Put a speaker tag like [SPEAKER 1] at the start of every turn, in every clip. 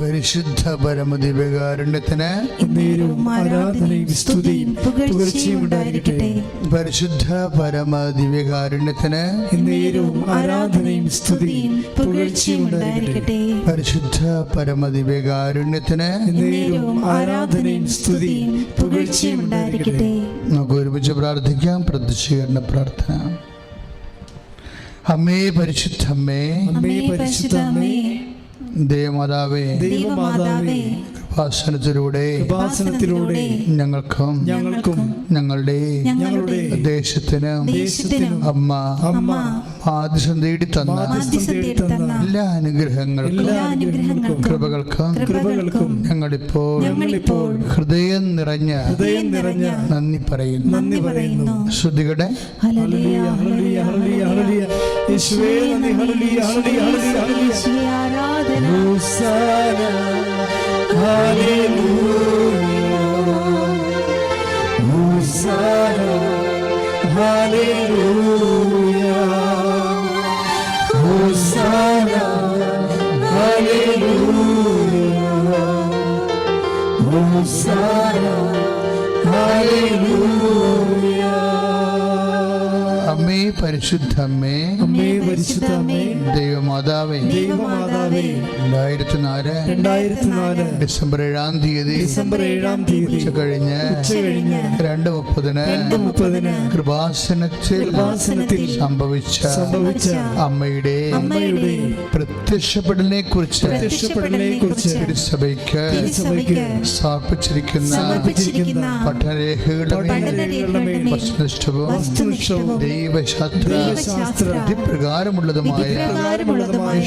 [SPEAKER 1] പരിശുദ്ധ പരമദിവ്യകാരുണ്യത്തിന്
[SPEAKER 2] ആരാധനയും സ്തുതിയും പുകഴ്ചയും ഉണ്ടായിരിക്കട്ടെ.
[SPEAKER 1] പരിശുദ്ധ പരമദിവ്യകാരുണ്യത്തിന്
[SPEAKER 2] എന്നേരവും ആരാധനയും സ്തുതിയും പുകഴ്ചയും ഉണ്ടായിരിക്കട്ടെ.
[SPEAKER 1] പരിശുദ്ധ പരമദിവ്യകാരുണ്യത്തിന്
[SPEAKER 2] എന്നേരവും ആരാധനയും സ്തുതിയും പുകഴ്ചയും ഉണ്ടായിരിക്കട്ടെ.
[SPEAKER 1] നമുക്ക് ഒരുമിച്ച് പ്രാർത്ഥിക്കാം. പ്രതിഷ്ഠീകരണ പ്രാർത്ഥന. അമ്മേ പരിശുദ്ധമ്മേ
[SPEAKER 2] അമ്മേ. പരിശുദ്ധമേ
[SPEAKER 1] ദേവമാതാവേ
[SPEAKER 2] ദൈവമാതാവേ
[SPEAKER 1] ഭാഷണത്തിലൂടെ
[SPEAKER 2] ഉപാസനത്തിലൂടെ
[SPEAKER 1] ഞങ്ങൾക്കും
[SPEAKER 2] ഞങ്ങൾക്കും
[SPEAKER 1] ഞങ്ങളുടെ
[SPEAKER 2] ഞങ്ങളുടെ
[SPEAKER 1] ദേശത്തിന് അമ്മ
[SPEAKER 2] അമ്മ
[SPEAKER 1] ആദിശം തേടി തന്ന എല്ലാ അനുഗ്രഹങ്ങൾക്കും കൃപകൾക്കും
[SPEAKER 2] കൃപകൾക്കും
[SPEAKER 1] ഞങ്ങളിപ്പോൾ
[SPEAKER 2] ഞങ്ങളിപ്പോൾ
[SPEAKER 1] ഹൃദയം നിറഞ്ഞ
[SPEAKER 2] ഹൃദയം നിറഞ്ഞ
[SPEAKER 1] നന്ദി പറയുന്നു.
[SPEAKER 2] നന്ദി പറയുന്നു.
[SPEAKER 1] ശ്രുതികടെ
[SPEAKER 2] ഹല്ലേലൂയ ഹല്ലേലൂയ ഹല്ലേലൂയ ഹല്ലേലൂയ. യേശുവേ നന്ദി ഹല്ലേലൂയ ഹല്ലേലൂയ ഹല്ലേലൂയ ഹല്ലേലൂയ
[SPEAKER 3] ആരാധന
[SPEAKER 2] ഹോസാന ഹല്ലേലൂയ ഹോസാന ഹല്ലേലൂയ ഹോസാന ഹല്ലേലൂയ ഹോസാന ഹല്ലേലൂയ
[SPEAKER 1] അമ്മേ പരിശുദ്ധമ്മേ
[SPEAKER 2] അമ്മേ പരിശുദ്ധമേ
[SPEAKER 1] ദൈവമാതാവേ
[SPEAKER 2] ദൈവമാതാവേ
[SPEAKER 1] രണ്ടായിരത്തി നാല്
[SPEAKER 2] രണ്ടായിരത്തി നാല്
[SPEAKER 1] ഡിസംബർ ഏഴാം തീയതി
[SPEAKER 2] ഡിസംബർ ഏഴാം തീയതി
[SPEAKER 1] ഉച്ച കഴിഞ്ഞ്
[SPEAKER 2] ഉച്ച കഴിഞ്ഞ്
[SPEAKER 1] രണ്ട് മുപ്പതിന്
[SPEAKER 2] രണ്ട് മുപ്പതിന്
[SPEAKER 1] കൃപാസനത്തിൽ
[SPEAKER 2] കൃപാസനത്തിൽ
[SPEAKER 1] സംഭവിച്ച
[SPEAKER 2] സംഭവിച്ച
[SPEAKER 1] അമ്മയുടെ
[SPEAKER 2] അമ്മയുടെ
[SPEAKER 1] പ്രത്യക്ഷപ്പെടലിനെ കുറിച്ച്
[SPEAKER 2] പ്രത്യക്ഷപ്പെടലിനെ കുറിച്ച്
[SPEAKER 1] തിരുസഭയ്ക്ക്
[SPEAKER 2] തിരുസഭയ്ക്ക്
[SPEAKER 1] സമർപ്പിച്ചിരിക്കുന്ന
[SPEAKER 3] സമർപ്പിച്ചിരിക്കുന്ന
[SPEAKER 1] പഠനരേഖകളുടെ മേൽ വസ്തുനിഷ്ഠവും ദൈവശാസ്ത്ര
[SPEAKER 2] ദൈവശാസ്ത്ര
[SPEAKER 1] വിധിപ്രകാരമുള്ളതുമായ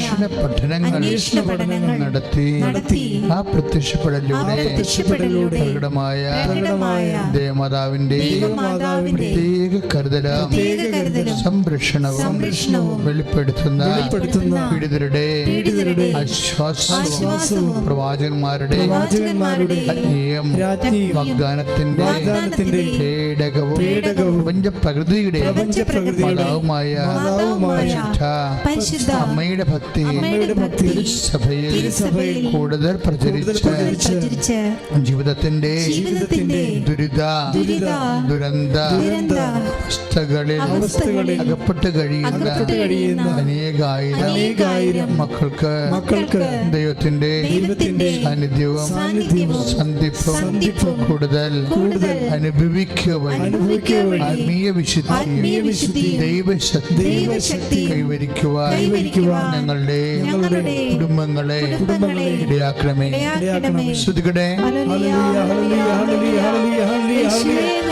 [SPEAKER 1] അന്വേഷണ പഠനങ്ങൾ നടത്തി ആ പ്രത്യക്ഷപ്പെടലിലൂടെ പ്രകടമായ ദേവമാതാവിന്റെ പ്രത്യേക കരുതലും സംരക്ഷണവും വെളിപ്പെടുത്തുന്ന പീഡിതരുടെ ആശ്വാസവും പ്രവാചകന്മാരുടെ വാഗ്ദാനത്തിന്റെ പേടകവും പ്രപഞ്ച പ്രകൃതിയുടെ മാതാവുമായ പരിശുദ്ധ അമ്മയുടെ ഭക്തി സഭയിൽ കൂടുതൽ പ്രചരിച്ച് ജീവിതത്തിന്റെ ദുരിത ദുരന്ത അവസ്ഥകളിൽ
[SPEAKER 3] അവസ്ഥകളിൽ
[SPEAKER 1] അകപ്പെട്ട് കഴിയുന്ന
[SPEAKER 3] അകപ്പെട്ട് കഴിയുന്ന
[SPEAKER 1] അനേകായിരം
[SPEAKER 3] അനേകായിരം
[SPEAKER 1] മക്കൾക്ക്
[SPEAKER 2] മക്കൾക്ക്
[SPEAKER 1] ദൈവത്തിന്റെ
[SPEAKER 3] ദൈവത്തിന്റെ
[SPEAKER 1] സാന്നിധ്യവും
[SPEAKER 3] സാന്നിധ്യവും
[SPEAKER 1] സന്ധിപ്പും
[SPEAKER 3] സന്ധിപ്പും
[SPEAKER 1] കൂടുതൽ
[SPEAKER 3] കൂടുതൽ
[SPEAKER 1] അനുഭവിക്കുവാൻ ആത്മീയ വിശുദ്ധി ദൈവശക്തി കൈവരിക്കുവാൻ
[SPEAKER 3] കൈവരിക്കുവാൻ
[SPEAKER 1] ഞങ്ങളുടെ
[SPEAKER 3] ഞങ്ങളുടെ
[SPEAKER 1] കുടുംബങ്ങളെ
[SPEAKER 3] കുടുംബങ്ങളെ
[SPEAKER 1] ഇടയാക്കണമേ.
[SPEAKER 3] ശ്രുതികടേ
[SPEAKER 1] ശ്രുതികടെ.
[SPEAKER 3] ഹല്ലേലൂയ.
[SPEAKER 2] ഹല്ലേലൂയ ഹല്ലേലൂയ ഹല്ലേലൂയ ഹല്ലേലൂയ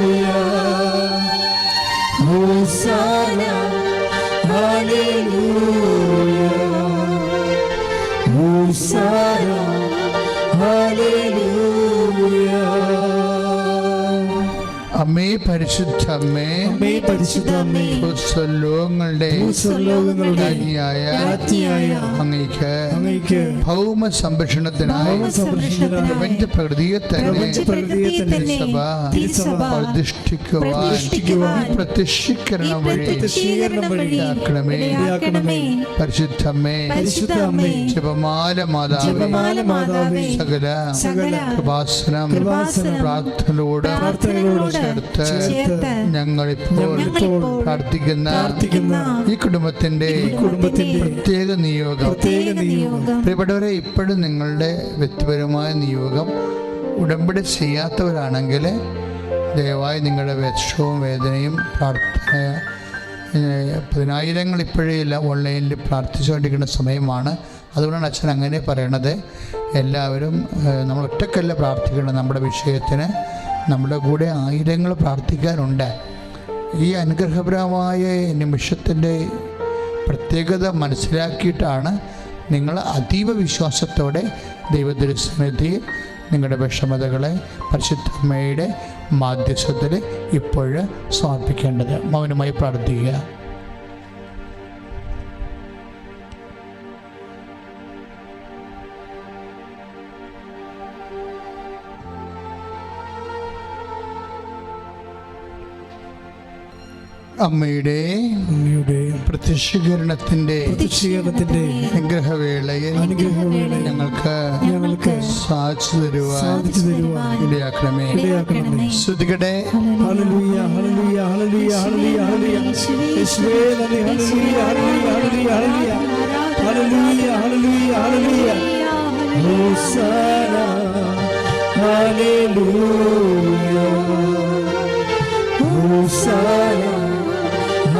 [SPEAKER 1] അമ്മേ പരിശുദ്ധ അമ്മേ
[SPEAKER 2] അമ്മേ പരിശുദ്ധ അമ്മേ
[SPEAKER 1] ലോകങ്ങളുടെ
[SPEAKER 2] ഭൂസ്വർലോകങ്ങളുടെ
[SPEAKER 1] രാജ്ഞിയായ
[SPEAKER 2] രാജ്ഞിയായ
[SPEAKER 1] അങ്ങേക്ക്
[SPEAKER 2] അങ്ങേക്ക്
[SPEAKER 1] ഭൗമ സംരക്ഷണത്തിനായി പ്രപഞ്ച പ്രകൃതിയെ തന്നെ
[SPEAKER 2] പ്രകൃതിയെ തന്നെ
[SPEAKER 1] തിരുസഭ
[SPEAKER 3] തിരുസഭ
[SPEAKER 1] പ്രതിഷ്ഠിക്കുവാൻ പ്രത്യക്ഷീകരണം വഴി. ഇടയാക്കണമേ. പരിശുദ്ധമ്മേ
[SPEAKER 3] പരിശുദ്ധ അമ്മേ
[SPEAKER 1] ജപമാല മാതാവേ സകല
[SPEAKER 3] സകല
[SPEAKER 1] കൃപാസനം
[SPEAKER 3] കൃപാസനം
[SPEAKER 1] പ്രാർത്ഥനയോട്
[SPEAKER 3] പ്രാർത്ഥനകളോട്
[SPEAKER 1] ചേർത്ത് ഞങ്ങളിപ്പോൾ പ്രാർത്ഥിക്കുന്ന ഈ കുടുംബത്തിന്റെ
[SPEAKER 2] കുടുംബത്തിന്റെ
[SPEAKER 1] പ്രത്യേക നിയോഗം. പ്രിയപ്പെട്ടവരെ ഇപ്പോഴും നിങ്ങളുടെ വ്യക്തിപരമായ നിയോഗം ഉടമ്പടി ചെയ്യാത്തവരാണെങ്കിൽ ദയവായി നിങ്ങളുടെ വിഷവും വേദനയും പ്രാർത്ഥന പതിനായിരങ്ങൾ ഇപ്പോഴേ ഓൺലൈനിൽ പ്രാർത്ഥിച്ചുകൊണ്ടിരിക്കുന്ന സമയമാണ്. അതുകൊണ്ടാണ് അച്ഛൻ അങ്ങനെ പറയണത്. എല്ലാവരും നമ്മൾ ഒറ്റക്കല്ല പ്രാർത്ഥിക്കണം നമ്മുടെ വിഷയത്തിന്. നമ്മുടെ കൂടെ ആയിരങ്ങൾ പ്രാർത്ഥിക്കാനുണ്ട്. ഈ അനുഗ്രഹപരമായ നിമിഷത്തിന്റെ പ്രത്യേകത മനസ്സിലാക്കിയിട്ടാണ് നിങ്ങൾ അതീവ വിശ്വാസത്തോടെ ദൈവദൃസ്മൃതി നിങ്ങളുടെ വിഷമതകളെ പരിശുദ്ധമ്മയുടെ മാധ്യസ്ഥത്തിൽ ഇപ്പോൾ സമർപ്പിക്കേണ്ടത് മൗനമായി പ്രാർത്ഥിക്കുക. അമ്മയുടെ
[SPEAKER 2] അങ്ങയുടെ
[SPEAKER 1] പ്രത്യക്ഷീകരണത്തിന്റെ
[SPEAKER 2] പ്രത്യക്ഷീകരണത്തിന്റെ
[SPEAKER 1] അനുഗ്രഹവേളയിൽ
[SPEAKER 2] അനുഗ്രഹവേള
[SPEAKER 1] ഞങ്ങൾക്ക്
[SPEAKER 2] ഞങ്ങൾക്ക്
[SPEAKER 1] സാധിച്ചു തരുവാൻ
[SPEAKER 2] സാധിച്ചു തരുവാൻ
[SPEAKER 1] ഇടയാക്കണമേ.
[SPEAKER 2] ഇടയാക്കണമേ.
[SPEAKER 1] ശ്രുതികടെ
[SPEAKER 2] ഹല്ലേലൂയ ഹല്ലേലൂയ ഹല്ലേലൂയ ഹല്ലേലൂയ ഹല്ലേലൂയ. യേശുവേ നന്ദി ഹല്ലേലൂയ ഹല്ലേലൂയ ഹല്ലേലൂയ. ഹല്ലേലൂയ ഹല്ലേലൂയ ഹല്ലേലൂയ. ഹോസാന ഹല്ലേലൂയ. ഹോസാന.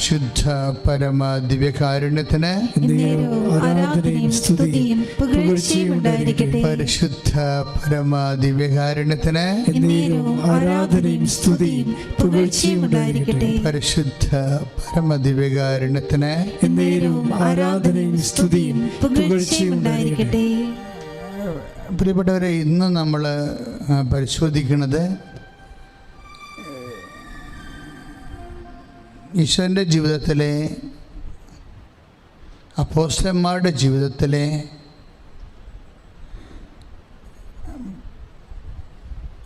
[SPEAKER 1] പരിശുദ്ധ പരമ ദിവ്യകാരുണ്യത്തിന്
[SPEAKER 2] ആരാധനയും സ്തുതിയും പുകഴ്ചയും ഉണ്ടായിരിക്കട്ടെ.
[SPEAKER 1] പരിശുദ്ധ പരമ ദിവ്യകാരുണ്യത്തിന്
[SPEAKER 2] ആരാധനയും സ്തുതിയും പുകഴ്ചയും ഉണ്ടായിരിക്കട്ടെ.
[SPEAKER 1] പരിശുദ്ധ പരമ ദിവ്യകാരുണ്യത്തിന്
[SPEAKER 2] ആരാധനയും സ്തുതിയും പുകഴ്ചയും ഉണ്ടായിരിക്കട്ടെ.
[SPEAKER 1] പ്രിയപ്പെട്ടവരെ ഇന്ന് നമ്മൾ പരിശോധിക്കുന്നത് ഈശ്വരന്റെ ജീവിതത്തിലെ അപ്പോസ്റ്റന്മാരുടെ ജീവിതത്തിലെ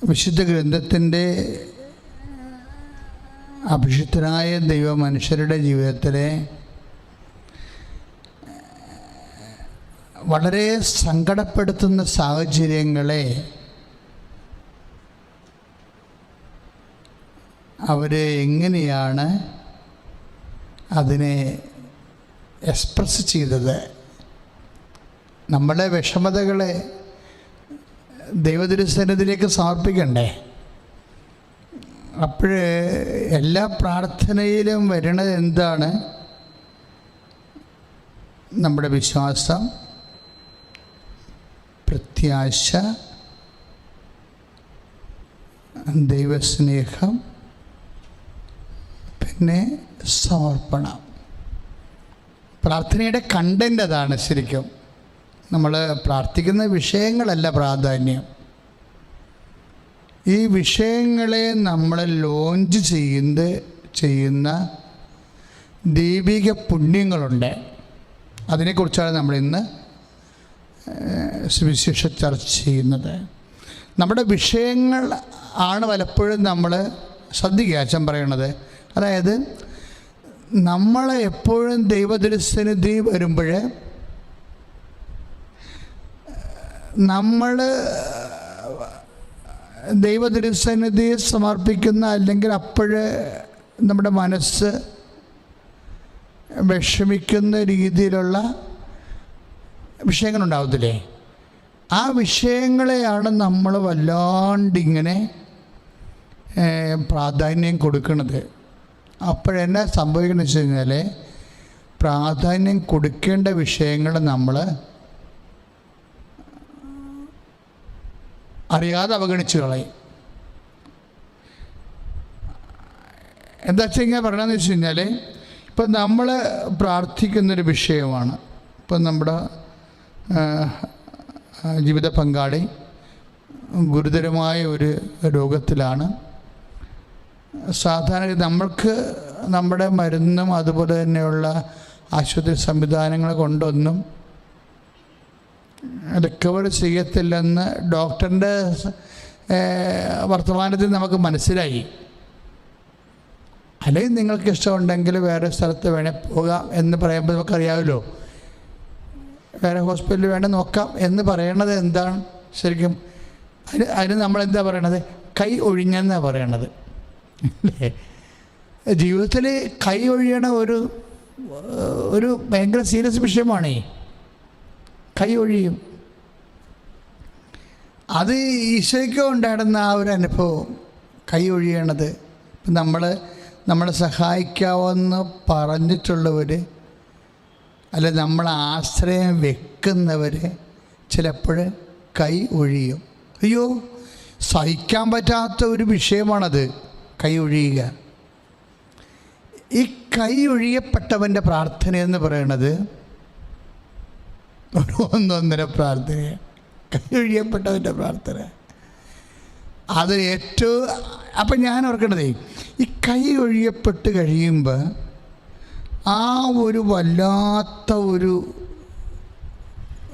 [SPEAKER 1] വിശുദ്ധ ഗ്രന്ഥത്തിന്റെ അഭിഷിക്തനായ ദൈവ മനുഷ്യരുടെ ജീവിതത്തിലെ വളരെ സങ്കടപ്പെടുത്തുന്ന സാഹചര്യങ്ങളെ അവരെ എങ്ങനെയാണ് അതിനെ എക്സ്പ്രസ് ചെയ്തത് നമ്മുടെ വിഷമതകളെ ദൈവതിരുസന്നിധിയിലേക്ക് സമർപ്പിക്കണ്ടേ? അപ്പോൾ എല്ലാ പ്രാർത്ഥനയിലും വരുന്നത് എന്താണ്? നമ്മുടെ വിശ്വാസം പ്രത്യാശ ദൈവസ്നേഹം പിന്നെ സമർപ്പണം. പ്രാർത്ഥനയുടെ കണ്ടന്റ് അതാണ് ശരിക്കും. നമ്മൾ പ്രാർത്ഥിക്കുന്ന വിഷയങ്ങളല്ല പ്രാധാന്യം. ഈ വിഷയങ്ങളെ നമ്മൾ ലോഞ്ച് ചെയ്യുന്നത് ചെയ്യുന്ന ദൈവിക പുണ്യങ്ങളുണ്ട്. അതിനെക്കുറിച്ചാണ് നമ്മൾ ഇന്ന് സുവിശേഷ ചർച്ച ചെയ്യുന്നത്. നമ്മുടെ വിഷയങ്ങൾ ആണ് പലപ്പോഴും നമ്മൾ ശ്രദ്ധിക്കുക. അച്ഛൻ പറയണത് അതായത് നമ്മൾ എപ്പോഴും ദൈവദൃശ്യനിധി വരുമ്പോൾ നമ്മൾ ദൈവദൃശ്യനിധി സമർപ്പിക്കുന്ന അല്ലെങ്കിൽ അപ്പോഴ് നമ്മുടെ മനസ്സ് വിഷമിക്കുന്ന രീതിയിലുള്ള വിഷയങ്ങളുണ്ടാവത്തില്ലേ? ആ വിഷയങ്ങളെയാണ് നമ്മൾ വല്ലാണ്ടിങ്ങനെ പ്രാധാന്യം കൊടുക്കുന്നത്. അപ്പോഴെന്നാ സംഭവിക്കുന്നത് വെച്ച് കഴിഞ്ഞാൽ പ്രാധാന്യം കൊടുക്കേണ്ട വിഷയങ്ങൾ നമ്മൾ അറിയാതെ അവഗണിച്ചു കളയും. എന്താ വെച്ച് കഴിഞ്ഞാൽ പറയണമെന്ന് വെച്ച് കഴിഞ്ഞാൽ ഇപ്പം നമ്മൾ പ്രാർത്ഥിക്കുന്നൊരു വിഷയമാണ്. ഇപ്പം നമ്മുടെ ജീവിത പങ്കാളി ഗുരുതരമായ ഒരു രോഗത്തിലാണ്. സാധാരണ നമ്മൾക്ക് നമ്മുടെ മരുന്നും അതുപോലെ തന്നെയുള്ള ആശുപത്രി സംവിധാനങ്ങൾ കൊണ്ടൊന്നും റിക്കവർ ചെയ്യത്തില്ലെന്ന് ഡോക്ടറിന്റെ വർത്തമാനത്തിൽ നമുക്ക് മനസ്സിലായി. അല്ലെങ്കിൽ നിങ്ങൾക്ക് ഇഷ്ടമുണ്ടെങ്കിൽ വേറെ സ്ഥലത്ത് വേണേൽ പോകാം എന്ന് പറയുമ്പോൾ നമുക്കറിയാമല്ലോ. വേറെ ഹോസ്പിറ്റലിൽ വേണേൽ നോക്കാം എന്ന് പറയണത് എന്താണ്? ശരിക്കും അതിന് അതിന് നമ്മളെന്താ പറയണത്? കൈ ഒഴിഞ്ഞെന്നാണ് പറയണത്. ജീവിതത്തിൽ കൈ ഒഴിയണ ഒരു ഒരു ഭയങ്കര സീരിയസ് വിഷയമാണേ. കൈ ഒഴിയും. അത് ഈശോയ്ക്ക് ഉണ്ടായിരുന്ന ആ ഒരു അനുഭവം കൈ ഒഴിയണത്. നമ്മൾ നമ്മളെ സഹായിക്കാമെന്ന് പറഞ്ഞിട്ടുള്ളവർ അല്ലെ നമ്മൾ ആശ്രയം വെക്കുന്നവർ ചിലപ്പോൾ കൈ ഒഴിയും. അയ്യോ സഹിക്കാൻ പറ്റാത്ത ഒരു വിഷയമാണത്. കൈ ഒഴിയുക ഈ കൈ ഒഴിയപ്പെട്ടവന്റെ പ്രാർത്ഥന എന്ന് പറയുന്നത് ഒരു ഒന്നൊന്നര പ്രാർത്ഥനയാണ് കൈ ഒഴിയപ്പെട്ടവന്റെ പ്രാർത്ഥന. അത് ഏറ്റവും അപ്പം ഞാൻ ഓർക്കേണ്ടതേ ഈ കൈ ഒഴിയപ്പെട്ട് കഴിയുമ്പോൾ ആ ഒരു വല്ലാത്ത ഒരു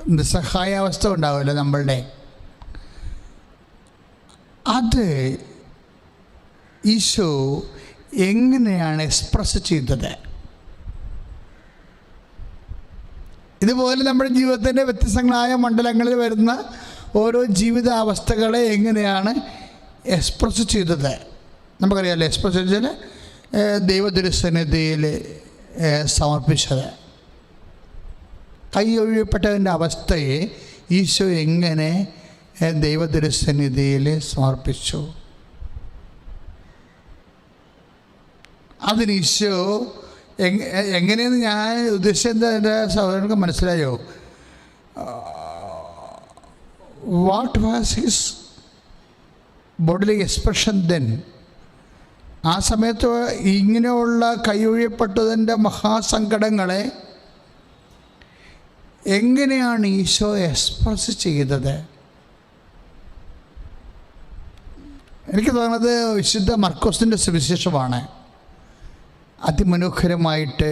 [SPEAKER 1] നിസ്സഹായാവസ്ഥ ഉണ്ടാവുമല്ലോ നമ്മളുടെ. അത് ഈശോ എങ്ങനെയാണ് എക്സ്പ്രസ് ചെയ്തത്? ഇതുപോലെ നമ്മുടെ ജീവിതത്തിന്റെ വ്യത്യസ്തങ്ങളായ മണ്ഡലങ്ങളിൽ വരുന്ന ഓരോ ജീവിതാവസ്ഥകളെ എങ്ങനെയാണ് എക്സ്പ്രസ് ചെയ്തത്? നമുക്കറിയാമല്ലോ എക്സ്പ്രസ് ചെയ്താൽ ദൈവദുരസന്നിധിയിൽ സമർപ്പിച്ചത്. കൈയൊഴിയപ്പെട്ടതിന്റെ അവസ്ഥയെ ഈശോ എങ്ങനെ ദൈവദുരസന്നിധിയിൽ സമർപ്പിച്ചു? അതിന് ഈശോ എങ് എങ്ങനെയെന്ന് ഞാൻ ഉദ്ദേശിച്ചത് എന്റെ സഹോദരങ്ങൾക്ക് മനസ്സിലായോ? What was his bodily expression then ആ സമയത്ത് ഇങ്ങനെയുള്ള കൈയൊഴിയപ്പെട്ടതിന്റെ മഹാസങ്കടങ്ങളെ എങ്ങനെയാണ് ഈശോ എക്സ്പ്രസ് ചെയ്തത്? എനിക്ക് തോന്നുന്നത് വിശുദ്ധ മർക്കോസിന്റെ സുവിശേഷമാണ്. അതിമനോഹരമായിട്ട്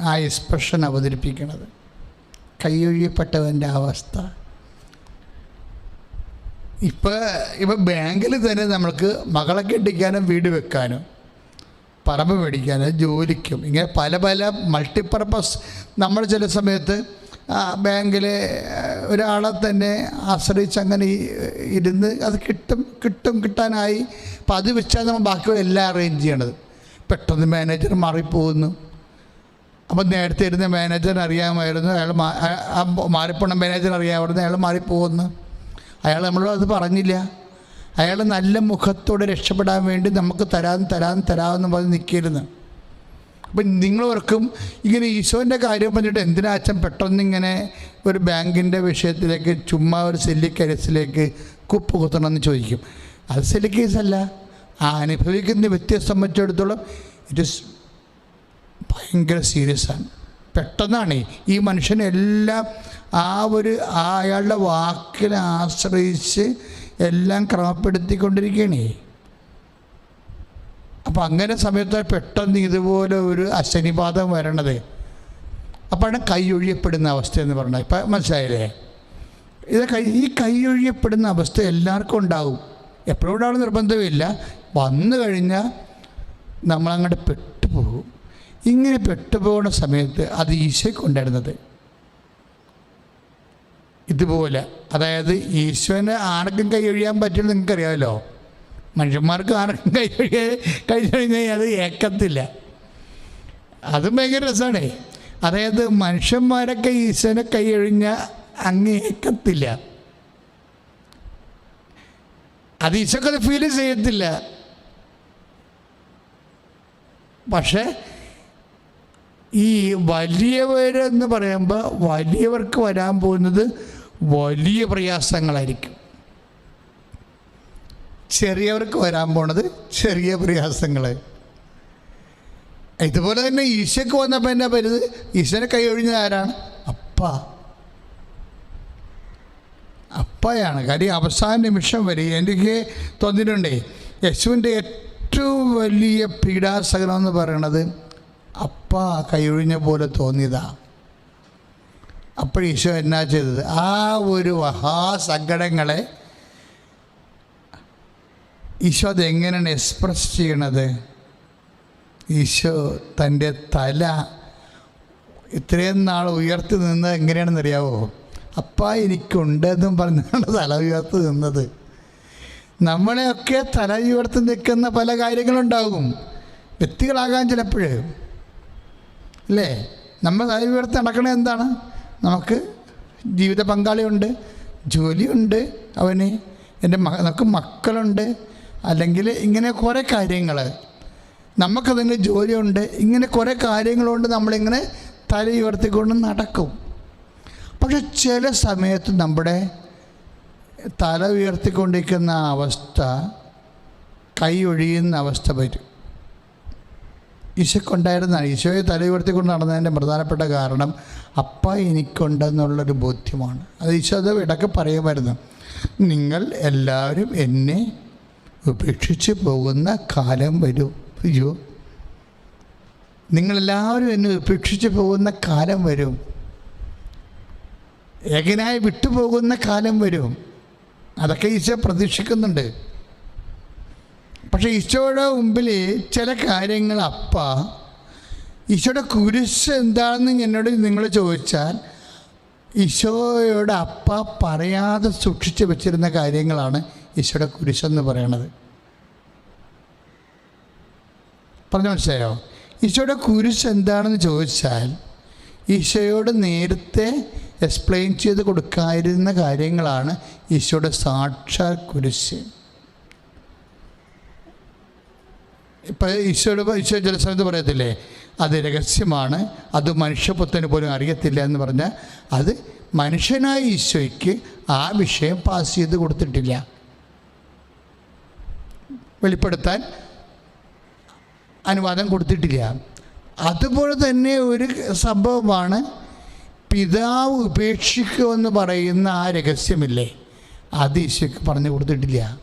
[SPEAKER 1] ആ എക്സ്പ്രഷൻ അവതരിപ്പിക്കുന്നത് കൈയൊഴിയപ്പെട്ടവന്റെ അവസ്ഥ. ഇപ്പോൾ ഇപ്പോൾ ബാങ്കിൽ തന്നെ നമ്മൾക്ക് മകളെ കെട്ടിക്കാനും വീട് വെക്കാനും പറമ്പ് മേടിക്കാനും ജോലിക്കും ഇങ്ങനെ പല പല മൾട്ടിപ്പർപ്പസ് നമ്മൾ ചില സമയത്ത് ബാങ്കിൽ ഒരാളെ തന്നെ ആശ്രയിച്ച് അങ്ങനെ ഇരുന്ന് അത് കിട്ടും കിട്ടും കിട്ടാനായി. അപ്പം അത് വെച്ചാൽ നമ്മൾ ബാക്കി എല്ലാം അറേഞ്ച് ചെയ്യണത്. പെട്ടെന്ന് മാനേജർ മാറിപ്പോകുന്നു. അപ്പം നേരത്തെ ഇരുന്ന മാനേജർ അറിയാമായിരുന്നു. അയാൾ മാറിപ്പോണ മാനേജർ അറിയാമായിരുന്നു. അയാൾ മാറിപ്പോകുന്നു. അയാൾ നമ്മളോട് അത് പറഞ്ഞില്ല. അയാൾ നല്ല മുഖത്തോടെ രക്ഷപ്പെടാൻ വേണ്ടി നമുക്ക് തരാൻ തരാൻ തരാമെന്ന് പറഞ്ഞ് നിൽക്കരുത് അപ്പം നിങ്ങളോർക്കും ഇങ്ങനെ ഈശോന്റെ കാര്യം പറഞ്ഞിട്ട് എന്തിനാ അച്ഛൻ പെട്ടെന്ന് ഇങ്ങനെ ഒരു ബാങ്കിന്റെ വിഷയത്തിലേക്ക് ചുമ്മാ ഒരു സെല്ലിക്കരസിലേക്ക് കുപ്പ് കുത്തണമെന്ന് ചോദിക്കും. അത് സെല്ലി കേസല്ല ആ അനുഭവിക്കുന്ന വ്യക്തിയെ സംബന്ധിച്ചിടത്തോളം ഇറ്റ് ഇസ് ഭയങ്കര സീരിയസ് ആണ്. പെട്ടെന്നാണ് ഈ മനുഷ്യനെല്ലാം ആ ഒരു അയാളുടെ വാക്കിനെ ആശ്രയിച്ച് എല്ലാം ക്രമപ്പെടുത്തിക്കൊണ്ടിരിക്കുകയാണേ. അപ്പം അങ്ങനെ സമയത്ത് പെട്ടെന്ന് ഇതുപോലെ ഒരു അശനിപാതം വരണത്. അപ്പോഴാണ് കൈയൊഴിയപ്പെടുന്ന അവസ്ഥ എന്ന് പറഞ്ഞത്. ഇപ്പം മനസ്സിലായില്ലേ? ഇത് കൈ ഈ കൈയൊഴിയപ്പെടുന്ന അവസ്ഥ എല്ലാവർക്കും ഉണ്ടാവും. എപ്പോഴും നിർബന്ധമില്ല. വന്നു കഴിഞ്ഞാൽ നമ്മളങ്ങോട്ട് പെട്ടുപോകും. ഇങ്ങനെ പെട്ടുപോകുന്ന സമയത്ത് അത് ഈശോയ്ക്ക് ഉണ്ടായിരുന്നത് ഇതുപോലെ. അതായത് ഈശോനെ ആർക്കും കൈ ഒഴിയാൻ പറ്റില്ല നിങ്ങൾക്കറിയാമല്ലോ. മനുഷ്യന്മാർക്ക് ആർക്കും കൈ ഒഴിയ കഴിഞ്ഞു കഴിഞ്ഞാൽ അത് ഏക്കത്തില്ല. അതും ഭയങ്കര രസമാണ്. അതായത് മനുഷ്യന്മാരൊക്കെ ഈശോനെ കൈ ഒഴിഞ്ഞാൽ അങ്ങ് ഏക്കത്തില്ല. അത് ഈശോക്കത് ഫീൽ ചെയ്യത്തില്ല പക്ഷേ ഈ വലിയവരെന്ന് പറയുമ്പോൾ വലിയവർക്ക് വരാൻ പോകുന്നത് വലിയ പ്രയാസങ്ങളായിരിക്കും. ചെറിയവർക്ക് വരാൻ പോണത് ചെറിയ പ്രയാസങ്ങൾ ഇതുപോലെ തന്നെ ഈശോക്ക് വന്നപ്പോൾ എന്നാ പരുത്? ഈശോനെ കൈ ഒഴിഞ്ഞത് ആരാണ്? അപ്പ. അപ്പയാണ്. കാര്യം അവസാന നിമിഷം വരെ എനിക്ക് തോന്നിയിട്ടുണ്ടേ. യേശുവിന്റെ ഏറ്റവും വലിയ പീഡാസകനം എന്ന് പറയണത് അപ്പ കൈയൊഴിഞ്ഞ പോലെ തോന്നിയതാ. അപ്പോൾ ഈശോ എന്നാ ചെയ്തത്? ആ ഒരു മഹാസങ്കടങ്ങളെ ഈശോ അതെങ്ങനെയാണ് എക്സ്പ്രസ് ചെയ്യണത്? ഈശോ തന്റെ തല ഇത്രയും നാൾ ഉയർത്തി നിന്നത് എങ്ങനെയാണെന്ന് അറിയാവോ അപ്പ എനിക്കുണ്ടെന്നും പറഞ്ഞാണ് തല ഉയർത്ത് നിന്നത്. നമ്മളെയൊക്കെ തല ഉയർത്തി നിൽക്കുന്ന പല കാര്യങ്ങളുണ്ടാകും. വ്യക്തികളാകാൻ ചിലപ്പോഴേ അല്ലേ? നമ്മൾ തല ഉയർത്തി നടക്കണത് എന്താണ്? നമുക്ക് ജീവിത പങ്കാളിയുണ്ട് ജോലിയുണ്ട് അവന് എന്റെ മക നമുക്ക് മക്കളുണ്ട് അല്ലെങ്കിൽ ഇങ്ങനെ കുറേ കാര്യങ്ങൾ. നമുക്കതിന് ജോലിയുണ്ട് ഇങ്ങനെ കുറേ കാര്യങ്ങളുണ്ട് നമ്മളിങ്ങനെ തല ഉയർത്തിക്കൊണ്ട് നടക്കും. പക്ഷെ ചില സമയത്ത് നമ്മുടെ തല ഉയർത്തിക്കൊണ്ടിരിക്കുന്ന അവസ്ഥ കൈ ഒഴിയുന്ന അവസ്ഥ വരും ഈശോക്കുണ്ടായിരുന്നതാണ്. ഈശോയെ തല ഉയർത്തിക്കൊണ്ട് നടന്നതിന്റെ പ്രധാനപ്പെട്ട കാരണം അപ്പ എനിക്കുണ്ടെന്നുള്ളൊരു ബോധ്യമാണ്. അത് ഈശോ അത് ഇടയ്ക്ക് പറയുമായിരുന്നു. നിങ്ങൾ എല്ലാവരും എന്നെ ഉപേക്ഷിച്ച് പോകുന്ന കാലം വരും. അയ്യോ. നിങ്ങളെല്ലാവരും എന്നെ ഉപേക്ഷിച്ച് പോകുന്ന കാലം വരും. ഏകനായി വിട്ടുപോകുന്ന കാലം വരും. അതൊക്കെ ഈശോ പ്രതീക്ഷിക്കുന്നുണ്ട്. പക്ഷേ ഈശോയുടെ മുമ്പിൽ ചില കാര്യങ്ങൾ അപ്പ ഈശോയുടെ കുരിശ് എന്താണെന്ന് എന്നോട് നിങ്ങൾ ചോദിച്ചാൽ ഈശോയുടെ അപ്പ പറയാതെ സൂക്ഷിച്ചു വെച്ചിരുന്ന കാര്യങ്ങളാണ് ഈശോയുടെ കുരിശെന്ന് പറയണത്. പറഞ്ഞു മനസ്സിലായോ? ഈശോയുടെ കുരിശ് എന്താണെന്ന് ചോദിച്ചാൽ ഈശോയോട് നേരത്തെ എക്സ്പ്ലെയിൻ ചെയ്ത് കൊടുക്കാതിരുന്ന കാര്യങ്ങളാണ് ഈശോയുടെ സാക്ഷാ കുരിശ്. ഇപ്പം ഈശോയുടെ ഈശോ ചില സമയത്ത് പറയത്തില്ലേ? അത് രഹസ്യമാണ് അത് മനുഷ്യപുത്തന് പോലും അറിയത്തില്ല എന്ന് പറഞ്ഞാൽ അത് മനുഷ്യനായ ഈശോയ്ക്ക് ആ വിഷയം പാസ് ചെയ്ത് കൊടുത്തിട്ടില്ല. വെളിപ്പെടുത്താൻ അനുവാദം കൊടുത്തിട്ടില്ല. അതുപോലെ തന്നെ ഒരു സംഭവമാണ് പിതാവ് ഉപേക്ഷിക്കുമെന്ന് പറയുന്ന ആ രഹസ്യമില്ലേ? അത് ഈശോയ്ക്ക് പറഞ്ഞു കൊടുത്തിട്ടില്ല.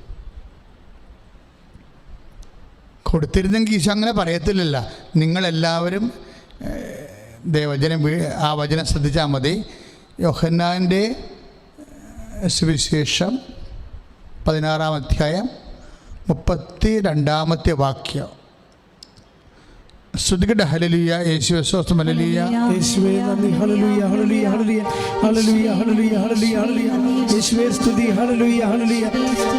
[SPEAKER 1] കൊടുത്തിരുന്നെങ്കിൽ ഈശോ അങ്ങനെ പറയത്തില്ലല്ല. നിങ്ങളെല്ലാവരും ദേവചനം ആ വചനം ശ്രദ്ധിച്ചാൽ മതി. യോഹന്നാന്റെ സുവിശേഷം പതിനാറാം അധ്യായം മുപ്പത്തി രണ്ടാമത്തെ വാക്യം. ശ്രുതികട. ഹലലിയ യേശു വിശ്വാസം ഹലലിയ
[SPEAKER 2] യേശുവേ നന്ദി. ഹല്ലേലൂയ ഹല്ലേലൂയ ഹല്ലേലൂയ. ഹല്ലേലൂയ ഹല്ലേലൂയ ഹല്ലേലൂയ ഹലലിയ യേശുവേ സ്തുതി. ഹല്ലേലൂയ ഹല്ലേലൂയ.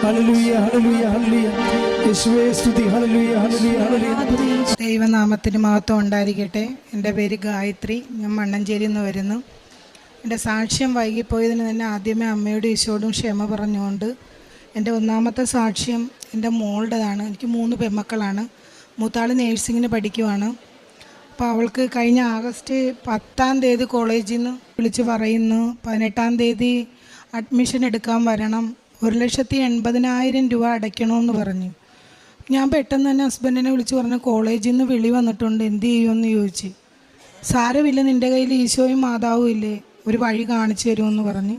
[SPEAKER 2] ഹല്ലേലൂയ ഹല്ലേലൂയ ഹലലിയ യേശുവേ സ്തുതി. ഹലലിയ ഹലലിയ ഹലലിയ
[SPEAKER 4] ദൈവനാമത്തിന് മഹത്വം ഉണ്ടായിരിക്കട്ടെ. എന്റെ പേര് ഗായത്രി. ഞാൻ മണ്ണഞ്ചേരിയിൽ നിന്ന് വരുന്നു. എന്റെ സാക്ഷ്യം വൈകിപ്പോയതിന് തന്നെ ആദ്യമേ അമ്മയോടും ഈശോടും ക്ഷമ പറഞ്ഞുകൊണ്ട് എന്റെ ഒന്നാമത്തെ സാക്ഷ്യം എന്റെ മോളുടേതാണ്. എനിക്ക് മൂന്ന് പെമ്മക്കളാണ് മൂത്താൾ നേഴ്സിങ്ങിന് പഠിക്കുവാണ്. അപ്പോൾ അവൾക്ക് കഴിഞ്ഞ ആഗസ്റ്റ് പത്താം തീയതി കോളേജിൽ നിന്ന് വിളിച്ച് പറയുന്നു പതിനെട്ടാം തീയതി അഡ്മിഷൻ എടുക്കാൻ വരണം ഒരു ലക്ഷത്തി എൺപതിനായിരം രൂപ അടയ്ക്കണമെന്ന് പറഞ്ഞു. ഞാൻ പെട്ടെന്ന് തന്നെ ഹസ്ബൻഡിനെ വിളിച്ച് പറഞ്ഞു കോളേജിൽ നിന്ന് വിളി വന്നിട്ടുണ്ട് എന്ത് ചെയ്യുമെന്ന് ചോദിച്ചു. സാരമില്ല നിന്റെ കയ്യിൽ ഈശോയും മാതാവും ഇല്ലേ? ഒരു വഴി കാണിച്ചു തരുമെന്ന് പറഞ്ഞ്.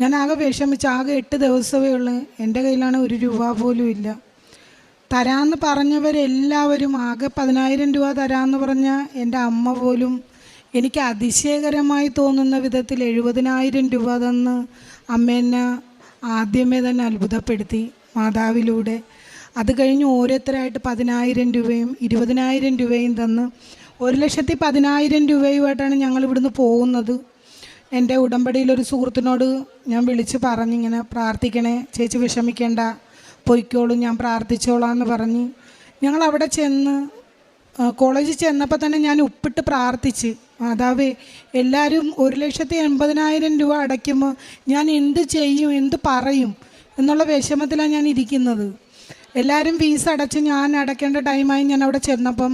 [SPEAKER 4] ഞാൻ ആകെ വിഷമിച്ച് ആകെ എട്ട് ദിവസമേ ഉള്ളൂ എന്റെ കയ്യിലാണ് ഒരു രൂപ പോലും ഇല്ല. തരാമെന്ന് പറഞ്ഞവരെല്ലാവരും ആകെ പതിനായിരം രൂപ തരാമെന്ന് പറഞ്ഞ എന്റെ അമ്മ പോലും എനിക്ക് അതിശയകരമായി തോന്നുന്ന വിധത്തിൽ എഴുപതിനായിരം രൂപ തന്ന് അമ്മേനെ ആദ്യമേ തന്നെ അത്ഭുതപ്പെടുത്തി മാതാവിലൂടെ. അത് കഴിഞ്ഞ് ഓരോരുത്തരായിട്ട് പതിനായിരം രൂപയും ഇരുപതിനായിരം രൂപയും തന്ന് ഒരു ലക്ഷത്തി പതിനായിരം രൂപയുമായിട്ടാണ് ഞങ്ങൾ ഇവിടുന്ന് പോകുന്നത്. എന്റെ ഉടമ്പടിയിലൊരു സുഹൃത്തിനോട് ഞാൻ വിളിച്ച് പറഞ്ഞിങ്ങനെ പ്രാർത്ഥിക്കണേ ചേച്ചി വിഷമിക്കേണ്ട. പൊയ്ക്കോളും ഞാൻ പ്രാർത്ഥിച്ചോളാം എന്ന് പറഞ്ഞ്. ഞങ്ങൾ അവിടെ ചെന്ന് കോളേജിൽ ചെന്നപ്പോൾ തന്നെ ഞാൻ ഉപ്പിട്ട് പ്രാർത്ഥിച്ച്. മാതാവേ എല്ലാവരും ഒരു ലക്ഷത്തി എൺപതിനായിരം രൂപ അടയ്ക്കുമ്പോൾ ഞാൻ എന്ത് ചെയ്യും എന്ത് പറയും എന്നുള്ള വിഷമത്തിലാണ് ഞാൻ ഇരിക്കുന്നത്. എല്ലാവരും ഫീസ് അടച്ച് ഞാൻ അടയ്ക്കേണ്ട ടൈമായി ഞാൻ അവിടെ ചെന്നപ്പം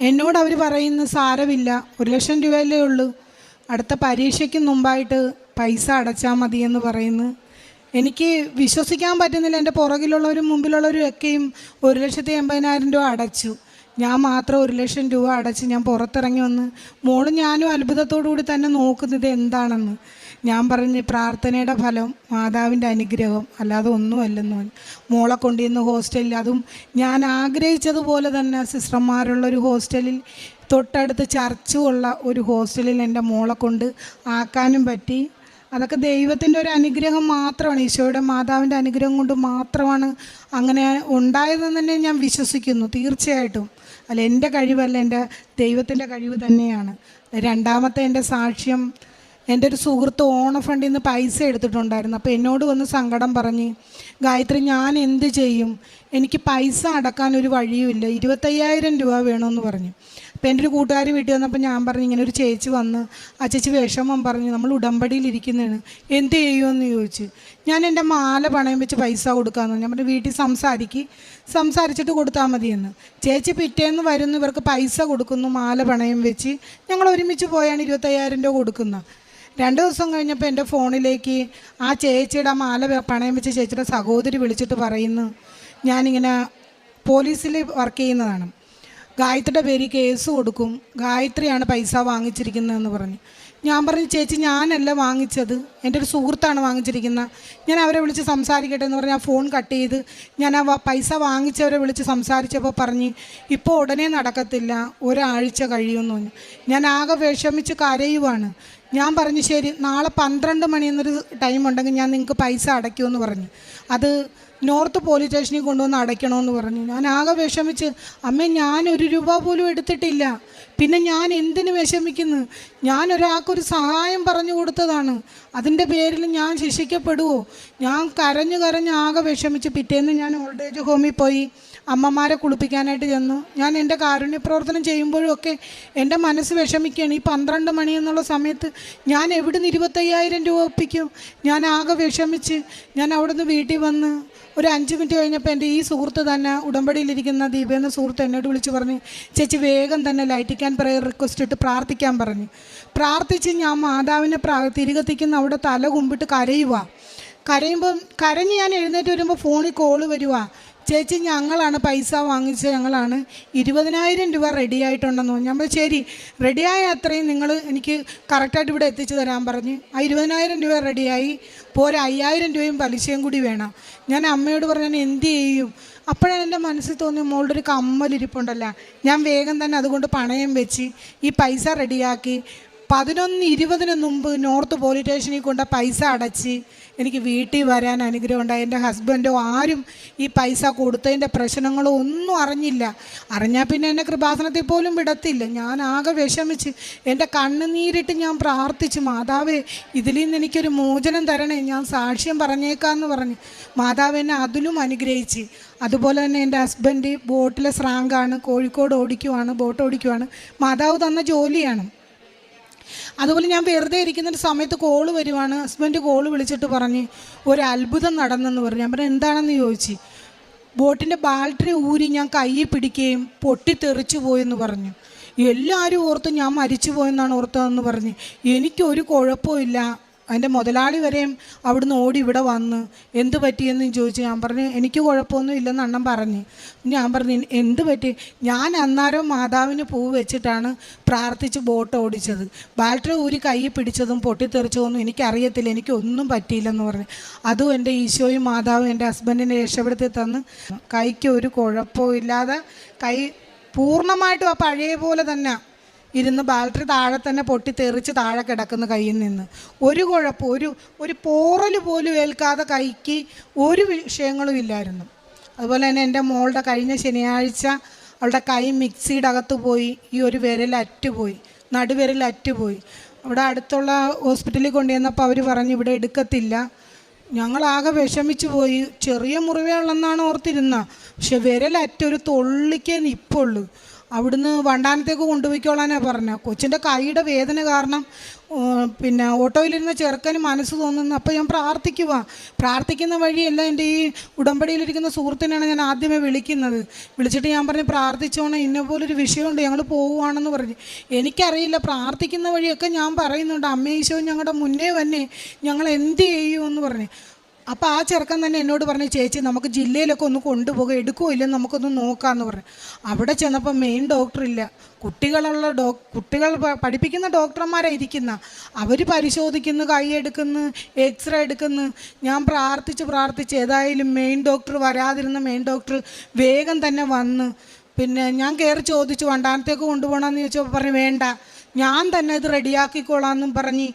[SPEAKER 4] എന്നോട് അവർ പറയുന്നു സാരമില്ല ഒരു ലക്ഷം രൂപയല്ലേ ഉള്ളൂ. അടുത്ത പരീക്ഷയ്ക്ക് മുമ്പായിട്ട് പൈസ അടച്ചാൽ മതിയെന്ന് പറയുന്നു. എനിക്ക് വിശ്വസിക്കാൻ പറ്റുന്നില്ല. എന്റെ പുറകിലുള്ളവരും മുമ്പിലുള്ളവരും ഒക്കെയും ഒരു ലക്ഷത്തി എൺപതിനായിരം രൂപ അടച്ചു. ഞാൻ മാത്രം ഒരു ലക്ഷം രൂപ അടച്ച് ഞാൻ പുറത്തിറങ്ങി വന്ന് മോളും ഞാനും അത്ഭുതത്തോടു കൂടി തന്നെ നോക്കുന്നത് എന്താണെന്ന്. ഞാൻ പറഞ്ഞ് പ്രാർത്ഥനയുടെ ഫലം മാതാവിന്റെ അനുഗ്രഹം അല്ലാതെ ഒന്നുമല്ലെന്ന് പറഞ്ഞു മോളെ കൊണ്ടുവന്ന് ഹോസ്റ്റലിൽ അതും ഞാൻ ആഗ്രഹിച്ചതുപോലെ തന്നെ സിസ്റ്റർമാരുള്ള ഒരു ഹോസ്റ്റലിൽ തൊട്ടടുത്ത് ചർച്ചുള്ള ഒരു ഹോസ്റ്റലിൽ എന്റെ മോളെ കൊണ്ട് ആക്കാനും പറ്റി. അതൊക്കെ ദൈവത്തിന്റെ ഒരു അനുഗ്രഹം മാത്രമാണ് ഈശോയുടെ മാതാവിന്റെ അനുഗ്രഹം കൊണ്ട് മാത്രമാണ് അങ്ങനെ ഉണ്ടായതെന്ന് തന്നെ ഞാൻ വിശ്വസിക്കുന്നു തീർച്ചയായിട്ടും. അല്ല എന്റെ കഴിവല്ല എന്റെ ദൈവത്തിന്റെ കഴിവ് തന്നെയാണ്. രണ്ടാമത്തെ എന്റെ സാക്ഷ്യം എന്റെ ഒരു സുഹൃത്ത് ഓണ ഫണ്ടിൽ നിന്ന് പൈസ എടുത്തിട്ടുണ്ടായിരുന്നു. അപ്പോൾ എന്നോട് വന്ന് സങ്കടം പറഞ്ഞ് ഗായത്രി ഞാൻ എന്ത് ചെയ്യും? എനിക്ക് പൈസ അടക്കാൻ ഒരു വഴിയുമില്ല ഇരുപത്തയ്യായിരം രൂപ വേണമെന്ന് പറഞ്ഞു. അപ്പോൾ എന്റെ ഒരു കൂട്ടുകാർ വീട്ടിൽ വന്നപ്പോൾ ഞാൻ പറഞ്ഞു ഇങ്ങനെ ഒരു ചേച്ചി വന്ന് ആ ചേച്ചി വിഷമം പറഞ്ഞു നമ്മൾ ഉടമ്പടിയിൽ ഇരിക്കുന്നതാണ്. എന്ത് ചെയ്യുമെന്ന് ചോദിച്ചു. ഞാൻ എന്റെ മാല പണയം വെച്ച് പൈസ കൊടുക്കാമെന്ന് ഞാൻ പറഞ്ഞു വീട്ടിൽ സംസാരിക്ക്. സംസാരിച്ചിട്ട് കൊടുത്താൽ മതിയെന്ന്. ചേച്ചി പിറ്റേന്ന് വരുന്നു ഇവർക്ക് പൈസ കൊടുക്കുന്നു മാല പണയം വെച്ച്. ഞങ്ങൾ ഒരുമിച്ച് പോയാണ് ഇരുപത്തയ്യായിരം രൂപ കൊടുക്കുന്നത് രണ്ട് ദിവസം കഴിഞ്ഞപ്പോൾ എന്റെ ഫോണിലേക്ക് ആ ചേച്ചിയുടെ മാല പണയം വെച്ച് ചേച്ചിയുടെ സഹോദരി വിളിച്ചിട്ട് പറയുന്നു ഞാനിങ്ങനെ പോലീസിൽ വർക്ക് ചെയ്യുന്നതാണ്. ഗായത്രിയുടെ പേര് കേസ് കൊടുക്കും. ഗായത്രിയാണ് പൈസ വാങ്ങിച്ചിരിക്കുന്നതെന്ന് പറഞ്ഞു. ഞാൻ പറഞ്ഞു ചേച്ചി ഞാനല്ല വാങ്ങിച്ചത്. എന്റെ ഒരു സുഹൃത്താണ് വാങ്ങിച്ചിരിക്കുന്നത്. ഞാൻ അവരെ വിളിച്ച് സംസാരിക്കട്ടെ എന്ന് പറഞ്ഞ് ആ ഫോൺ കട്ട് ചെയ്ത് ഞാൻ ആ പൈസ വാങ്ങിച്ചവരെ വിളിച്ച് സംസാരിച്ചപ്പോൾ പറഞ്ഞ് ഇപ്പോൾ ഉടനെ നടക്കത്തില്ല. ഒരാഴ്ച കഴിയുമെന്ന് പറഞ്ഞു. ഞാൻ ആകെ വിഷമിച്ച് കരയുവാണ്. ഞാൻ പറഞ്ഞു ശരി നാളെ പന്ത്രണ്ട് മണി എന്നൊരു ടൈം ഉണ്ടെങ്കിൽ ഞാൻ നിങ്ങൾക്ക് പൈസ അടയ്ക്കുമെന്ന് പറഞ്ഞു. അത് നോർത്ത് പോലീസ് സ്റ്റേഷനിൽ കൊണ്ടുവന്ന് അടയ്ക്കണമെന്ന് പറഞ്ഞു. ഞാൻ ആകെ വിഷമിച്ച് അമ്മ ഞാൻ ഒരു രൂപ പോലും എടുത്തിട്ടില്ല. പിന്നെ ഞാൻ എന്തിന് വിഷമിക്കുന്നു? ഞാൻ ഒരാൾക്കൊരു സഹായം പറഞ്ഞു കൊടുത്തതാണ്. അതിന്റെ പേരിൽ ഞാൻ ശിക്ഷിക്കപ്പെടുമോ ഞാൻ കരഞ്ഞു കരഞ്ഞ് ആകെ വിഷമിച്ച് പിറ്റേന്ന് ഞാൻ ഓൾഡ് ഏജ് ഹോമിൽ പോയി. അമ്മമാരെ കുളിപ്പിക്കാനായിട്ട് ചെന്നു. ഞാൻ എന്റെ കാരുണ്യപ്രവർത്തനം പ്രവർത്തനം ചെയ്യുമ്പോഴും ഒക്കെ എന്റെ മനസ്സ് വിഷമിക്കുകയാണ്. ഈ പന്ത്രണ്ട് മണി എന്നുള്ള സമയത്ത് ഞാൻ എവിടുന്ന് ഇരുപത്തയ്യായിരം രൂപ ഒപ്പിക്കും? ഞാൻ ആകെ വിഷമിച്ച് ഞാൻ അവിടെ നിന്ന് വീട്ടിൽ വന്ന് ഒരു അഞ്ച് മിനിറ്റ് കഴിഞ്ഞപ്പോൾ എന്റെ ഈ സുഹൃത്ത് തന്നെ ഉടമ്പടിയിലിരിക്കുന്ന ദീപ എന്ന സുഹൃത്ത് എന്നോട് വിളിച്ച് പറഞ്ഞു ചേച്ചി വേഗം തന്നെ ലൈറ്റിക്കാൻ പ്രയർ റിക്വസ്റ്റ് ഇട്ട് പ്രാർത്ഥിക്കാൻ പറഞ്ഞു. പ്രാർത്ഥിച്ച് ഞാൻ മാതാവിനെ പ്രാ തിരികെത്തിക്കുന്ന അവിടെ തല കുമ്പിട്ട് കരയുക കരയുമ്പം കരഞ്ഞ് ഞാൻ എഴുന്നേറ്റ് വരുമ്പോൾ ഫോണിൽ കോൾ വരുക ചേച്ചി ഞങ്ങളാണ് പൈസ വാങ്ങിച്ചത് ഞങ്ങളാണ് ഇരുപതിനായിരം രൂപ റെഡി ആയിട്ടുണ്ടെന്ന് പറഞ്ഞു. പറഞ്ഞു ശരി റെഡിയായ അത്രയും നിങ്ങൾ എനിക്ക് കറക്റ്റായിട്ട് ഇവിടെ എത്തിച്ചു തരാൻ പറഞ്ഞ്. ആ ഇരുപതിനായിരം രൂപ റെഡിയായി പോരെ അയ്യായിരം രൂപയും പലിശയും കൂടി വേണം. ഞാൻ അമ്മയോട് പറഞ്ഞാൽ എന്ത് ചെയ്യും? അപ്പോഴാണ് എന്റെ മനസ്സിൽ തോന്നി മോളുടെ ഒരു കമ്മലിരിപ്പുണ്ടല്ലോ. ഞാൻ വേഗം തന്നെ അതുകൊണ്ട് പണയം വെച്ച് ഈ പൈസ റെഡിയാക്കി പതിനൊന്ന് ഇരുപതിന് മുമ്പ് നോർത്ത് പോലീസ് സ്റ്റേഷനിൽ കൊണ്ട് പൈസ അടച്ച് എനിക്ക് വീട്ടിൽ വരാൻ അനുഗ്രഹം ഉണ്ടായി. എന്റെ ഹസ്ബൻഡോ ആരും ഈ പൈസ കൊടുത്തതിന്റെ പ്രശ്നങ്ങളോ ഒന്നും അറിഞ്ഞില്ല. അറിഞ്ഞാൽ പിന്നെ എന്നെ കൃപാസനത്തിൽ പോലും വിടത്തില്ല. ഞാൻ ആകെ വിഷമിച്ച് എന്റെ കണ്ണുനീരിട്ട് ഞാൻ പ്രാർത്ഥിച്ചു മാതാവേ ഇതിൽ നിന്ന് എനിക്കൊരു മോചനം തരണേ. ഞാൻ സാക്ഷ്യം പറഞ്ഞേക്കാന്ന് പറഞ്ഞു. മാതാവ് എന്നെ അതിലും അനുഗ്രഹിച്ച്. അതുപോലെ തന്നെ എന്റെ ഹസ്ബൻഡ് ബോട്ടിലെ സ്രാങ്കാണ്. കോഴിക്കോട് ഓടിക്കുവാണ് ബോട്ട് ഓടിക്കുവാണ്. മാതാവ് തന്ന ജോലിയാണ്. അതുപോലെ ഞാൻ വെറുതെ ഇരിക്കുന്ന ഒരു സമയത്ത് കോൾ വരുവാണ്. ഹസ്ബൻഡ് കോൾ വിളിച്ചിട്ട് പറഞ്ഞ് ഒരു അത്ഭുതം നടന്നെന്ന് പറഞ്ഞു. ഞാൻ പറഞ്ഞു എന്താണെന്ന് ചോദിച്ചു? ബോട്ടിന്റെ ബാറ്ററി ഊരി ഞാൻ കയ്യിൽ പിടിക്കുകയും പൊട്ടിത്തെറിച്ചു പോയെന്ന് പറഞ്ഞു. എല്ലാവരും ഓർത്ത് ഞാൻ മരിച്ചു പോയെന്നാണ് ഓർത്തതെന്ന് പറഞ്ഞ് എനിക്കൊരു കുഴപ്പമില്ല അതിന്റെ മുതലാളി വരെയും അവിടുന്ന് ഓടി ഇവിടെ വന്ന് എന്ത് പറ്റിയെന്ന് ചോദിച്ചു ഞാൻ പറഞ്ഞു എനിക്ക് കുഴപ്പമൊന്നും ഇല്ലെന്ന് അണ്ണൻ പറഞ്ഞു. ഞാൻ പറഞ്ഞു "എൻ- എന്ത് പറ്റി? ഞാൻ അന്നേരം മാതാവിന് പൂ വെച്ചിട്ടാണ് പ്രാർത്ഥിച്ച് ബോട്ട് ഓടിച്ചത്. ബാറ്ററി ഊരി കൈ പിടിച്ചതും പൊട്ടിത്തെറിച്ചതൊന്നും എനിക്കറിയത്തില്ല എനിക്കൊന്നും പറ്റിയില്ലെന്ന് പറഞ്ഞു. അതും എന്റെ ഈശോയും മാതാവും എന്റെ ഹസ്ബൻഡിനെ രക്ഷപ്പെടുത്തി തന്ന് കൈക്ക് ഒരു കുഴപ്പവും ഇല്ലാതെ കൈ പൂർണമായിട്ടും ആ പഴയ പോലെ തന്നെ ഇരുന്ന് ബാറ്ററി താഴെ തന്നെ പൊട്ടി തെറിച്ച് താഴെ കിടക്കുന്ന കയ്യിൽ നിന്ന്. ഒരു കുഴപ്പം ഒരു ഒരു പോറൽ പോലും ഏൽക്കാതെ കൈക്ക് ഒരു വിഷയങ്ങളും ഇല്ലായിരുന്നു. അതുപോലെ തന്നെ എന്റെ മോളുടെ കഴിഞ്ഞ ശനിയാഴ്ച അവളുടെ കൈ മിക്സിയുടെ അകത്ത് പോയി ഈ ഒരു വിരൽ അറ്റുപോയി നടുവിരൽ അറ്റുപോയി. അവിടെ അടുത്തുള്ള ഹോസ്പിറ്റലിൽ കൊണ്ടുവന്നപ്പോൾ അവർ പറഞ്ഞു ഇവിടെ എടുക്കത്തില്ല. ഞങ്ങളാകെ വിഷമിച്ചു പോയി. ചെറിയ മുറിവേ ഉള്ളെന്നാണ് ഓർത്തിരുന്ന പക്ഷെ വിരലറ്റൊരു തൊള്ളിക്കേ നിപ്പുള്ളൂ. അവിടുന്ന് വണ്ടാനത്തേക്ക് കൊണ്ടുപോയിക്കോളാനാണ് പറഞ്ഞത് കൊച്ചിന്റെ കൈയുടെ വേദന കാരണം പിന്നെ ഓട്ടോയിലിരുന്ന ചെറുക്കന് മനസ്സ് തോന്നുന്നു. അപ്പോൾ ഞാൻ പ്രാർത്ഥിക്കുക പ്രാർത്ഥിക്കുന്ന വഴിയല്ല എന്റെ ഈ ഉടമ്പടിയിലിരിക്കുന്ന സുഹൃത്തിനാണ് ഞാൻ ആദ്യമേ വിളിക്കുന്നത്. വിളിച്ചിട്ട് ഞാൻ പറഞ്ഞു പ്രാർത്ഥിച്ചോണം ഇന്ന പോലൊരു വിഷയമുണ്ട്. ഞങ്ങൾ പോവുകയാണെന്ന് പറഞ്ഞു. എനിക്കറിയില്ല പ്രാർത്ഥിക്കുന്ന വഴിയൊക്കെ ഞാൻ പറയുന്നുണ്ട്. അമ്മ ഈശോ ഞങ്ങളുടെ മുന്നേ വന്നെ. ഞങ്ങൾ എന്ത് ചെയ്യുമെന്ന് പറഞ്ഞു. അപ്പോൾ ആ ചെറുക്കൻ തന്നെ എന്നോട് പറഞ്ഞു ചേച്ചി നമുക്ക് ജില്ലയിലൊക്കെ ഒന്ന് കൊണ്ടുപോകുക എടുക്കുമോ ഇല്ലെന്ന് നമുക്കൊന്ന് നോക്കാമെന്ന് പറഞ്ഞു. അവിടെ ചെന്നപ്പോൾ മെയിൻ ഡോക്ടർ ഇല്ല. കുട്ടികളുള്ള ഡോ കുട്ടികൾ പഠിപ്പിക്കുന്ന ഡോക്ടർമാരാണ് ഇരിക്കുന്ന അവർ പരിശോധിക്കുന്നു കൈ എടുക്കുന്നു എക്സ്റേ എടുക്കുന്നു. ഞാൻ പ്രാർത്ഥിച്ച് പ്രാർത്ഥിച്ച് ഏതായാലും മെയിൻ ഡോക്ടർ വരാതിരുന്ന മെയിൻ ഡോക്ടർ വേഗം തന്നെ വന്ന് പിന്നെ ഞാൻ കയറി ചോദിച്ചു വണ്ടാനത്തേക്ക് കൊണ്ടുപോകണമെന്ന് ചോദിച്ചപ്പോൾ പറഞ്ഞു വേണ്ട. ഞാൻ തന്നെ ഇത് റെഡിയാക്കിക്കോളാമെന്നും പറഞ്ഞ്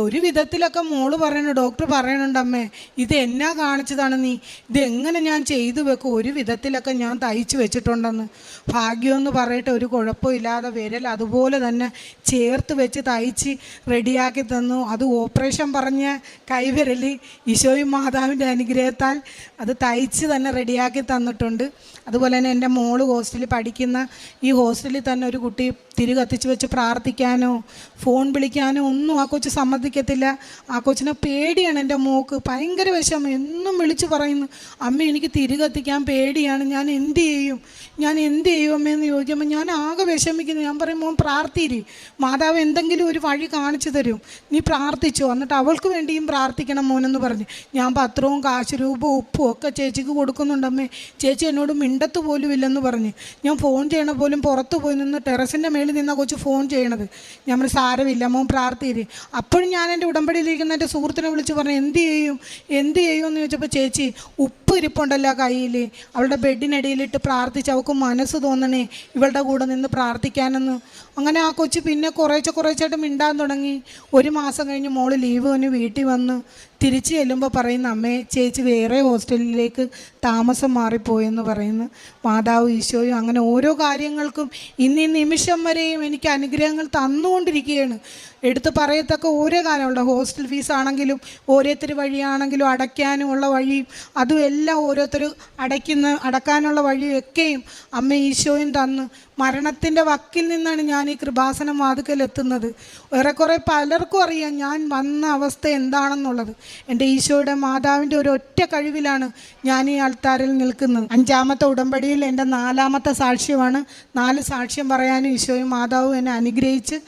[SPEAKER 4] ഒരു വിധത്തിലൊക്കെ മോൾ പറയണു ഡോക്ടർ പറയണുണ്ട് അമ്മേ ഇത് എന്നാ കാണിച്ചതാണ് നീ? ഇതെങ്ങനെ ഞാൻ ചെയ്തു വെക്കും? ഒരു വിധത്തിലൊക്കെ ഞാൻ തയ്ച്ചു വെച്ചിട്ടുണ്ടെന്ന്. ഭാഗ്യമെന്ന് പറയട്ടെ ഒരു കുഴപ്പമില്ലാതെ വിരൽ അതുപോലെ തന്നെ ചേർത്ത് വെച്ച് തയ്ച്ച് റെഡിയാക്കി തന്നു. അത് ഓപ്പറേഷൻ പറഞ്ഞ കൈവിരലി ഈശോയും മാതാവിന്റെ അനുഗ്രഹത്താൽ അത് തയ്ച്ച് തന്നെ റെഡിയാക്കി തന്നിട്ടുണ്ട്. അതുപോലെ തന്നെ എന്റെ മോൾ ഹോസ്റ്റലിൽ പഠിക്കുന്ന ഈ ഹോസ്റ്റലിൽ തന്നെ ഒരു കുട്ടി തിരി കത്തിച്ച് വെച്ച് പ്രാർത്ഥിക്കാനോ ഫോൺ വിളിക്കാനോ ഒന്നും ആ കൊച്ച് സമ്മതിക്കത്തില്ല. ആ കൊച്ചിനെ പേടിയാണ് എന്റെ മോക്ക്. ഭയങ്കര വിഷമം. എന്നും വിളിച്ച് പറയുന്നു അമ്മ എനിക്ക് തിരി കത്തിക്കാൻ പേടിയാണ്. ഞാൻ എന്ത് ചെയ്യും? ഞാൻ എന്ത് ചെയ്യും അമ്മയെന്ന് ചോദിക്കുമ്പോൾ ഞാൻ ആകെ വിഷമിക്കുന്നു. ഞാൻ പറയും മോൻ പ്രാർത്ഥിരി. മാതാവ് എന്തെങ്കിലും ഒരു വഴി കാണിച്ചു തരും. നീ പ്രാർത്ഥിച്ചോ. എന്നിട്ട് അവൾക്ക് വേണ്ടിയും പ്രാർത്ഥിക്കണം മോനെന്ന് പറഞ്ഞു. ഞാൻ പത്രവും കാശ് രൂപവും ഉപ്പും ഒക്കെ ചേച്ചിക്ക് കൊടുക്കുന്നുണ്ടമ്മേ ചേച്ചി എന്നോട് മിണ്ടത്ത് പോലും ഇല്ലെന്ന് പറഞ്ഞ്. ഞാൻ ഫോൺ ചെയ്യണ പോലും പുറത്ത് പോയി നിന്ന് ടെറസിന്റെ മേളിൽ നിന്നാ കൊച്ചു ഫോൺ ചെയ്യണത്. നമ്മൾ സാരമില്ല മോൻ പ്രാർത്ഥിയില്ലേ അപ്പോഴും ഞാൻ എന്റെ ഉടമ്പടിയിലിരിക്കുന്ന എന്റെ സുഹൃത്തിനെ വിളിച്ച് പറഞ്ഞു എന്ത് ചെയ്യും? എന്ത് ചെയ്യും എന്ന് ചോദിച്ചപ്പോൾ ചേച്ചി ഉപ്പ് ഇരിപ്പുണ്ടല്ലോ കയ്യിൽ അവളുടെ ബെഡിനടിയിലിട്ട് പ്രാർത്ഥിച്ച് അവൾക്ക് മനസ്സ് തോന്നണേ ഇവളുടെ കൂടെ നിന്ന് പ്രാർത്ഥിക്കാനെന്ന്. അങ്ങനെ ആ കൊച്ചു പിന്നെ കുറേശ്ശെ കുറേശ്ശായിട്ട് മിണ്ടാൻ തുടങ്ങി. ഒരു മാസം കഴിഞ്ഞ് മോൾ ലീവ് വന്ന് വീട്ടിൽ വന്ന് തിരിച്ച് ചെല്ലുമ്പോൾ പറയുന്ന അമ്മേ ചേച്ചി വേറെ ഹോസ്റ്റലിലേക്ക് താമസം മാറിപ്പോയെന്ന് പറയുന്നു. മാതാവ് ഈശോയും അങ്ങനെ ഓരോ കാര്യങ്ങൾക്കും ഇന്ന് ഈ നിമിഷം വരെയും എനിക്ക് അനുഗ്രഹങ്ങൾ തന്നുകൊണ്ടിരിക്കുകയാണ്. എടുത്ത് പറയത്തക്ക ഓരോ കാര്യമുണ്ട് ഹോസ്റ്റൽ ഫീസ് ആണെങ്കിലും ഓരോരുത്തർ വഴിയാണെങ്കിലും അടയ്ക്കാനുമുള്ള വഴിയും അതും എല്ലാം ഓരോരുത്തർ അടയ്ക്കുന്ന അടക്കാനുള്ള വഴിയും ഒക്കെയും അമ്മ ഈശോയും തന്ന് മരണത്തിന്റെ വക്കിൽ നിന്നാണ് ഞാൻ ഈ കൃപാസനം വാതുക്കൽ എത്തുന്നത് ഏറെക്കുറെ പലർക്കും അറിയാം ഞാൻ വന്ന അവസ്ഥ എന്താണെന്നുള്ളത്. എന്റെ ഈശോയുടെ മാതാവിന്റെ ഒരു ഒറ്റ കഴിവിലാണ് ഞാൻ ഈ ആൾത്താരിൽ നിൽക്കുന്നത്. അഞ്ചാമത്തെ ഉടമ്പടിയിൽ എന്റെ നാലാമത്തെ സാക്ഷ്യമാണ്. നാല് സാക്ഷ്യം പറയാനും ഈശോയും മാതാവും എന്നെ അനുഗ്രഹിച്ച്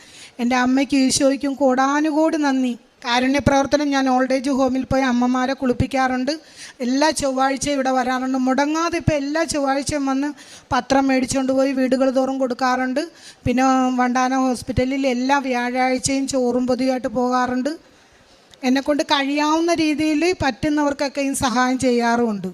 [SPEAKER 4] എന്റെ അമ്മയ്ക്കും ഈശോയ്ക്കും കോടാനുകോടി നന്ദി. കാരുണ്യ പ്രവർത്തനം ഞാൻ ഓൾഡ് ഏജ് ഹോമിൽ പോയി അമ്മമാരെ കുളിപ്പിക്കാറുണ്ട്. എല്ലാ ചൊവ്വാഴ്ചയും ഇവിടെ വരാറുണ്ട്. മുടങ്ങാതെ ഇപ്പോൾ എല്ലാ ചൊവ്വാഴ്ചയും വന്ന് പത്രം മേടിച്ചുകൊണ്ട് പോയി വീടുകൾ തോറും കൊടുക്കാറുണ്ട്. പിന്നെ വണ്ടാന ഹോസ്പിറ്റലിൽ എല്ലാ വ്യാഴാഴ്ചയും ചോറും പൊതിയായിട്ട് പോകാറുണ്ട്. എന്നെക്കൊണ്ട് കഴിയാവുന്ന രീതിയിൽ പറ്റുന്നവർക്കൊക്കെയും സഹായം ചെയ്യാറുമുണ്ട്.